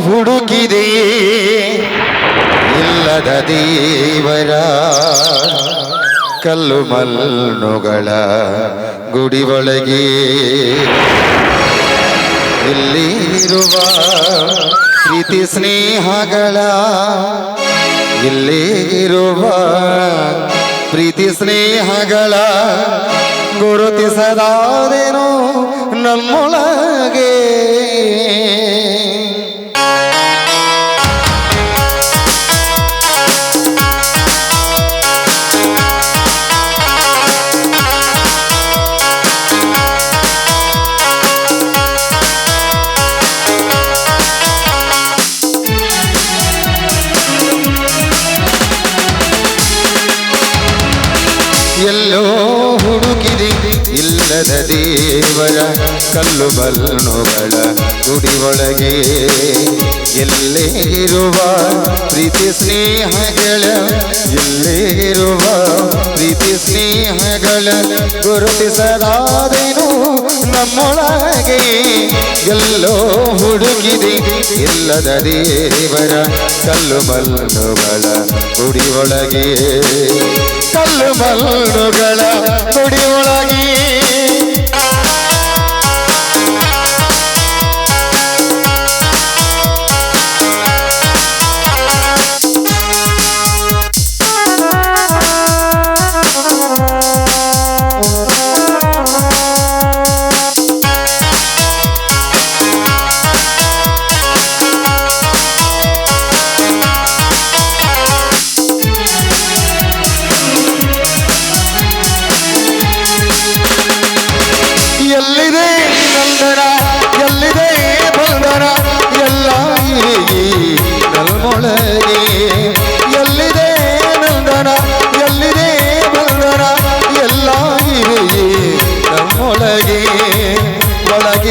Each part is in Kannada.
ಹುಡುಕಿದೆ ಇಲ್ಲದ ದೇವರ ಕಲ್ಲು ಮಲ್ಲುಗಳ ಗುಡಿ ಒಳಗೆ ಇಲ್ಲಿರುವ ಪ್ರೀತಿ ಸ್ನೇಹಗಳ, ಇಲ್ಲಿರುವ ಪ್ರೀತಿ ಸ್ನೇಹಗಳ ಗುರುತಿಸದಾದೇನೋ ನಮ್ಮೊಳಗೆ. ಎಲ್ಲೋ ಹುಡುಕಿದೆ ಇಲ್ಲದ ದೇವರ ಕಲ್ಲು ಬಲ್ಲುಗಳ ಗುಡಿಯೊಳಗೆ ಎಲ್ಲೇ ಇರುವ ಪ್ರೀತಿ ಸ್ನೇಹಗಳ ಎಲ್ಲೇ ಇರುವ ಪ್ರೀತಿ ಸ್ನೇಹಗಳ ಗುರುತಿಸದಾದೇನು ನಮ್ಮೊಳಗೆ. ಎಲ್ಲೋ ಹುಡುಕಿದೆ ಇಲ್ಲದ ದೇವರ ಕಲ್ಲು ಬಲ್ಲುಗಳ ಗುಡಿಯೊಳಗೆ ಕಲ್ಲು ಮಲ್ಲುಗಳ ಗುಡಿ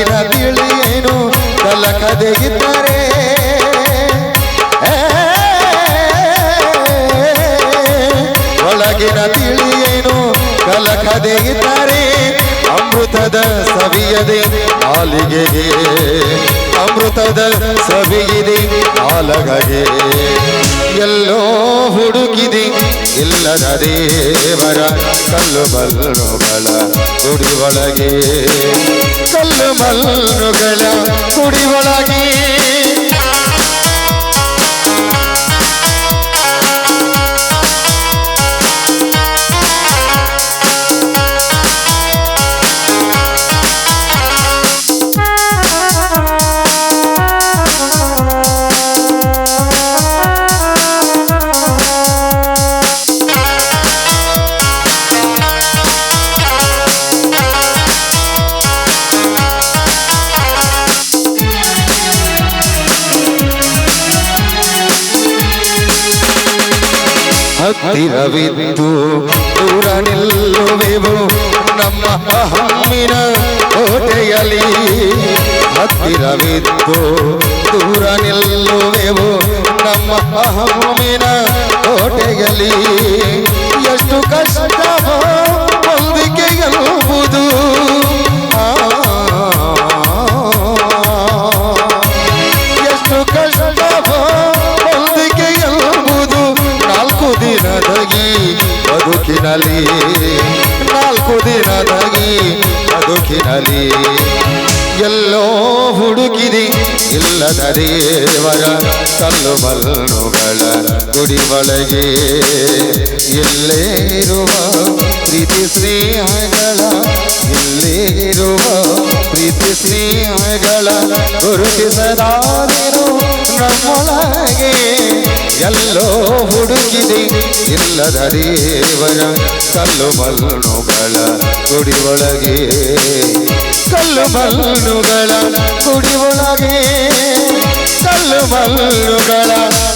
ಒಳಗಿನ ತಿಳಿಯೇನು ಕಲಕದೆಗಿದ್ದರೆ ಒಳಗಿನ ತಿಳಿಯೇನು ಕಲಕದೆ ಇದ್ದರೆ ಅಮೃತದ ಸವಿಯದೆ ಆಲಿಗೆಗೆ ಅಮೃತದ ಸವಿಯಿದೆ ಆಲಗಗೆ ಎಲ್ಲೋ ಹುಡುಕಿದೆ ಇಲ್ಲದ ದೇವರ ಕಲ್ಲು ಮಲ್ಲುಗಳ ಕುಡಿ ಒಳಗೆ. ಕಲ್ಲು ಮಲ್ಲುಗಳ ಕುಡಿ ಒಳಗೆ ಹತ್ತಿರವಿದ್ದು ದೂರ ನಿಲ್ಲುವೆವು ನಮ್ಮ ಹಮ್ಮಿನ ಕೋಟೆಯಲ್ಲಿ ಹತ್ತಿರವಿದ್ದು ದೂರ ನಿಲ್ಲುವೆವು ನಮ್ಮ ಹಮ್ಮಿನ ಕೋಟೆಯಲ್ಲಿ ಬದುಕಿನಲ್ಲಿ ಎಲ್ಲೋ ಹುಡುಕಿದಿ ಇಲ್ಲದ ದೇವರ ಕಲ್ಲು ಮಲ್ಲುಗಳ ಗುಡಿ ಒಳಗೆ. ಎಲ್ಲೇ ಇರುವ ಪ್ರೀತಿ ಸ್ನೇಹಗಳ, ಇಲ್ಲೇ ಇರುವ ಪ್ರೀತಿ ಸ್ನೇಹಗಳ ಗುರುತಿಸದಾದೇನು ನಮ್ಮೊಳಗೆ. ಎಲ್ಲೋ ಹುಡುಕಿದೆ ಇಲ್ಲದ ದೇವರ ಕಲ್ಲು ಮಲ್ಲುಗಳ ಕುಡಿಯೊಳಗೆ. ಕಲ್ಲು ಮಲ್ಲುಗಳ ಕುಡಿಯೊಳಗೆ. ಕಲ್ಲು ಮಲ್ಲುಗಳ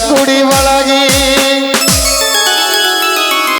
ಕುಡಿಯೊಳಗೆ.